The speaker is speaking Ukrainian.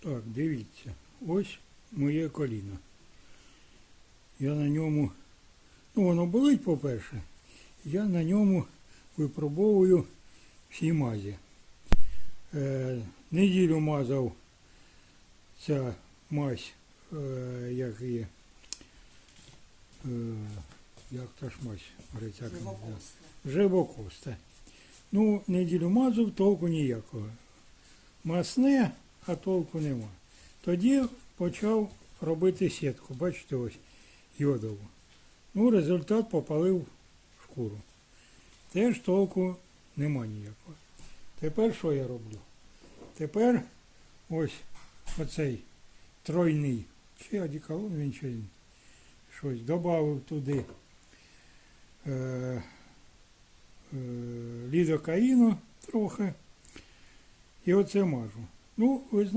Так, дивіться, ось моє коліно. Я на ньому, ну воно болить, по-перше, я на ньому випробовую всі мазі. Е, неділю мазав ця мазь, е, як її, е, як та ж мазь? Живокосте. Ну, неділю мазав, толку ніякого. Масне, а толку нема. Тоді почав робити сітку, бачите, ось йодову. Ну, результат попалив шкуру. Теж толку нема ніякого. Тепер що я роблю? Тепер ось оцей тройний, чи одіколон він чи щось додав туди е, е, лідокаїну трохи. І оце мажу. no